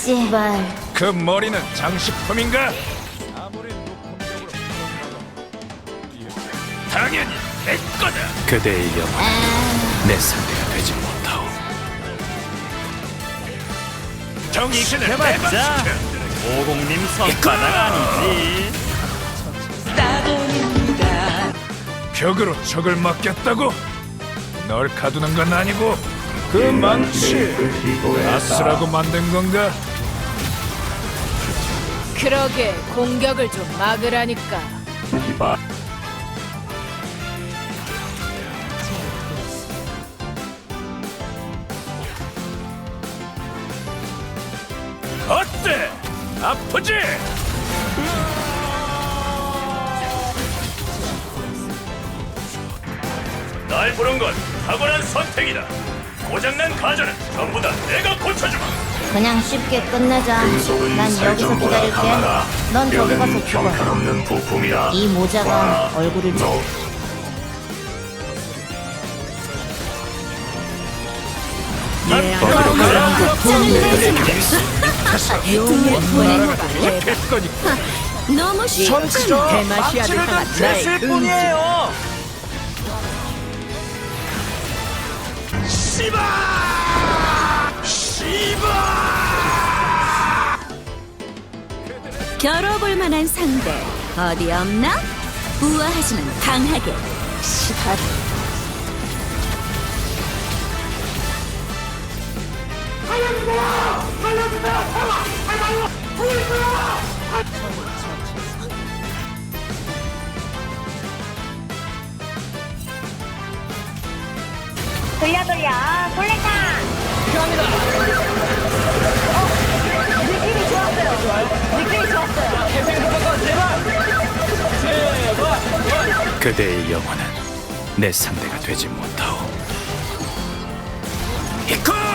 씨발. 그 머리는 장식품인가? 당연히 내 거다. 그대의 영혼 내 상대가 되지 못하오. 정신을 해봤자. 오공님 손바닥 아니지. 벽으로 적을 막겠다고? 널 가두는 건 아니고 그 망치 아스라고 만든 건가? 그러게 공격을 좀 막으라니까. 어때? 아프지? 날 부른 건 탁월한 선택이다. 고장난 가전은 전부 다 내가 고쳐주마. 그냥 쉽게 끝내자. 난 여기서 기다릴게. 넌 저기 가서 죽어. 이 모자가 얼굴을 좀. 어디로 가라? 보내는 거될 거니까. 너무 쉽군. 대마시아드가 나의 뿐이에요. 겨뤄볼 만한 상대 어디 없나? 우아하지만 강하게. 시발. 돌려 돌려 돌렸다 그대의 영혼은 내 상대가 되지 못하오. 이코!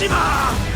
씨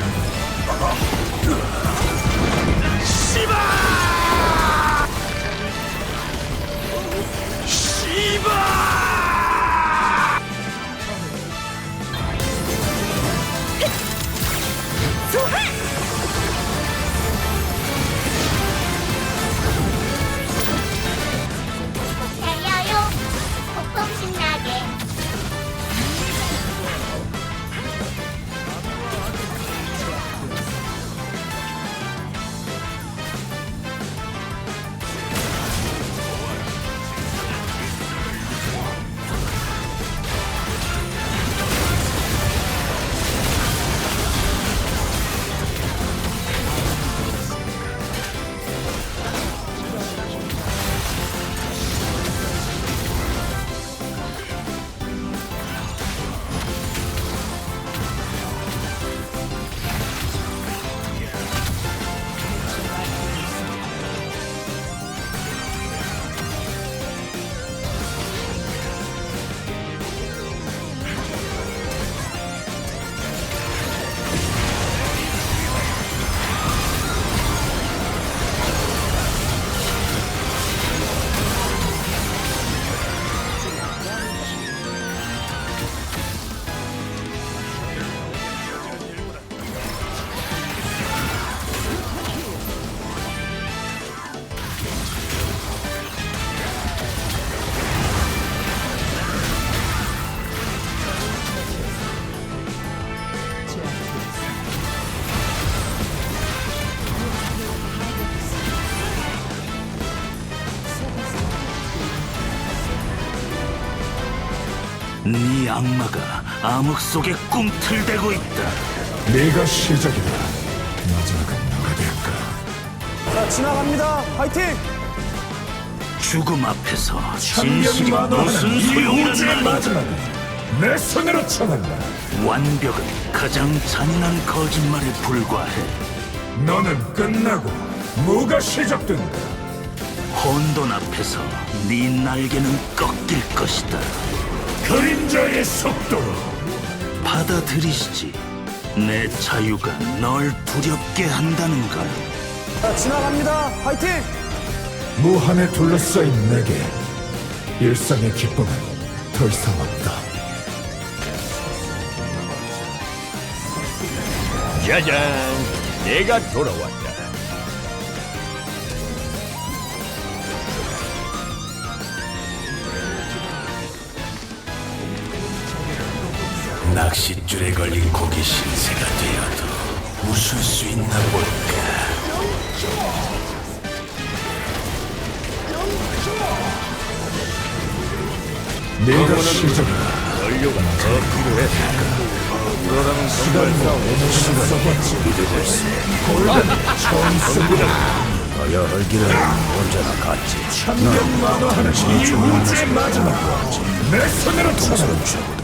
네 악마가 암흑 속에 꿈틀대고 있다. 내가 시작이다. 마지막은 누가 될까? 자, 지나갑니다. 파이팅! 죽음 앞에서 진실이 무슨 말인가 마지막은 내 손으로 청한다. 완벽은 가장 잔인한 거짓말에 불과해 너는 끝나고 무가 시작된다. 혼돈 앞에서 네 날개는 꺾일 것이다 그림자의 속도로 받아들이시지. 내 자유가 널 두렵게 한다는 걸. 무한에 둘러싸인 내게 일상의 기쁨은 더 이상 없다. 짜잔, 내가 돌아왔다. 낚싯줄에 걸린 고기 신세가 되어도 웃을 수 있나 볼까? 네가 시작이다. 연료가 더 필요했을까? 그러라면 시간과 에너지를 써봤지. 믿어볼 수 처음 승부다. 너야 할 길은 언제나 같지. 천년 만화하는 이 우주의 마지막 내 손으로 청한다. 죽어도